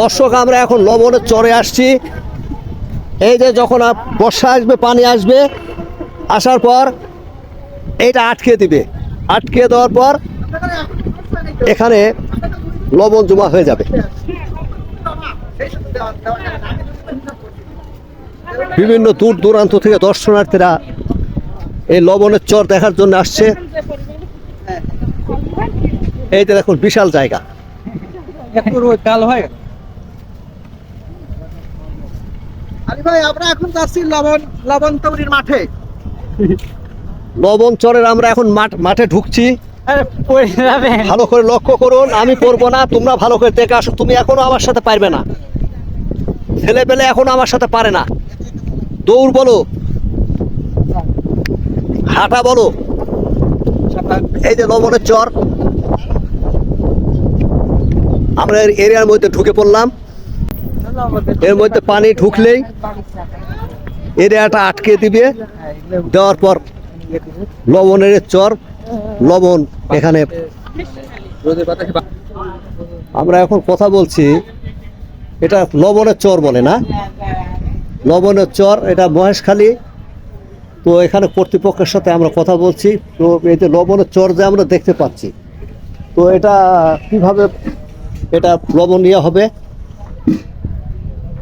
দর্শক, আমরা এখন লবণের চরে আসছি। এই যে যখন বর্ষা আসবে, পানি আসবে, আসার পর এইটা আটকে দিবে। আটকে দেওয়ার পর এখানে লবণ জমা হয়ে যাবে। বিভিন্ন দূর দূরান্ত থেকে দর্শনার্থীরা এই লবণের চর দেখার জন্য আসছে। এই যে দেখুন, বিশাল জায়গা। একটু রোদ কাল হয় আলী ভাই আমরা এখন যাচ্ছি লবণ লবণ তৈরির মাঠে। লবণ চরের আমরা এখন মাঠ মাঠে ঢুকছি। ভালো করে লক্ষ্য করুন আমি পড়ব না তোমরা ভালো করে দেখে আসো তুমি এখনও আমার সাথে পারবে না। ছেলে পেলে এখনও আমার সাথে পারে না। দৌড় বলো। হাঁটা বলো। এই যে লবণের চর। আমরা এর এরিয়ার মধ্যে ঢুকে পড়লাম। এর মধ্যে পানি ঢুকলেই এরিয়াটা আটকে দিবে। দেওয়ার পর লবণের চর, লবণ এখানে। আমরা এখন কথা বলছি, এটা লবণের চর বলে না? লবণের চর, এটা মহেশখালী। তো এখানে কর্তৃপক্ষের সাথে আমরা কথা বলছি। তো এই যে লবণের চর যে আমরা দেখতে পাচ্ছি, তো এটা কীভাবে এটা লবণীয় হবে।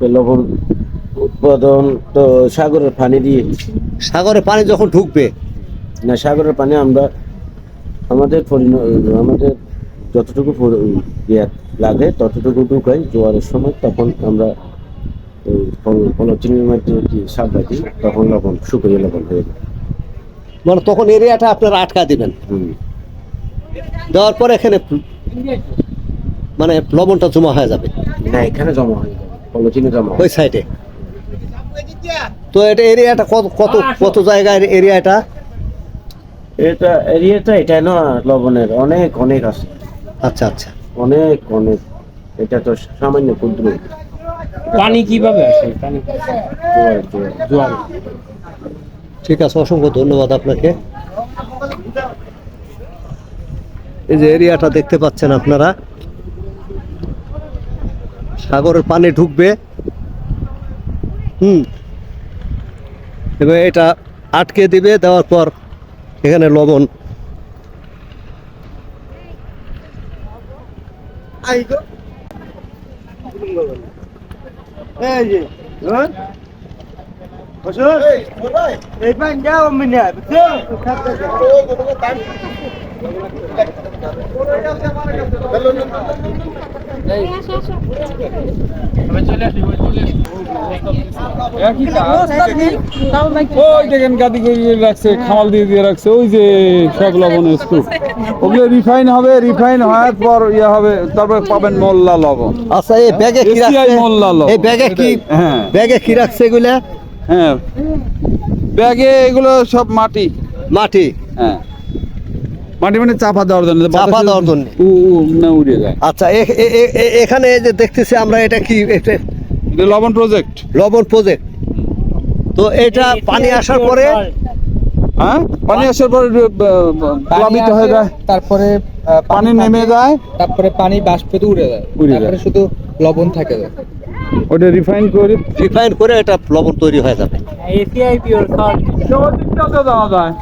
লবণ উৎপাদন তো সাগরের পানি দিয়ে। সাগরের পানি যখন ঢুকবে। না সাগরের পানি আমরা আমাদের আমাদের যতটুকু ইয়ে লাগে ততটুকু ঢুকাই জোয়ারের সময় তখন আমরা এই পল- পলিথিনের মধ্যে কি সাবলা দিই তখন লবণ শুকিয়ে লবণ হয়ে যায়। মানে তখন এরিয়াটা আপনারা আটকা দিবেন। হুম। দেওয়ার পর এখানে মানে লবণটা জমা হয়ে যাবে। না এখানে জমা হয়ে যাবে পলিথিনে জমা ওই সাইডে। তো এটা এরিয়াটা কত কত কত জায়গার এরিয়া এটা এটা এরিয়াটা এটা না লবণের অনেক অনেক আছে। আচ্ছা আচ্ছা। অনেক অনেক। এটা তো সামান্য ক্ষুদ্র। পানি কীভাবে আসে? পানি ঠিক আছে অসংখ্য ধন্যবাদ আপনাকে। এই যে এরিয়াটা দেখতে পাচ্ছেন আপনারা। সাগরের পানি ঢুকবে। হুম। এবার এটা আটকে দিবে দেওয়ার পর এখানে লবণ। এই যে হ্যাঁ বসো এই পান যাও মিনা বুঝছ ওই দেখেন গাদি রাখছে খামাল দিয়ে দিয়ে রাখছে ওই যে সব লবণের স্তূপ ওগুলো রিফাইন হবে রিফাইন হওয়ার পর ইয়ে হবে তারপরে পাবেন মোল্লা লবণ আচ্ছা এই ব্যাগে কি রাখছে মোল্লা লবণ। এই ব্যাগে কি হ্যাঁ ব্যাগে কি রাখছে এগুলা হ্যাঁ। ব্যাগে এগুলো সব মাটি। মাটি। হ্যাঁ। মাটি মানে চাপা দেওয়ার জন্য। চাপা দেওয়ার জন্য। উ উ না উড়ে যায় আচ্ছা এখানে যে দেখতেছি আমরা এটা কি এটা লবণ প্রজেক্ট লবণ প্রজেক্ট তো এটা পানি আসার পরে হ্যাঁ। পানি আসার পর প্লাবিত হয়ে যায়। তারপরে পানি নেমে যায়। তারপরে পানি বাষ্পতে উড়ে যায়। উড়ে যায়। তারপরে শুধু লবণ থাকে। যায় ওটা রিফাইন করে রিফাইন করে এটা লবণ তৈরি হয়ে যাবে। এসিআই পিওর সল্ট দেওয়া যায়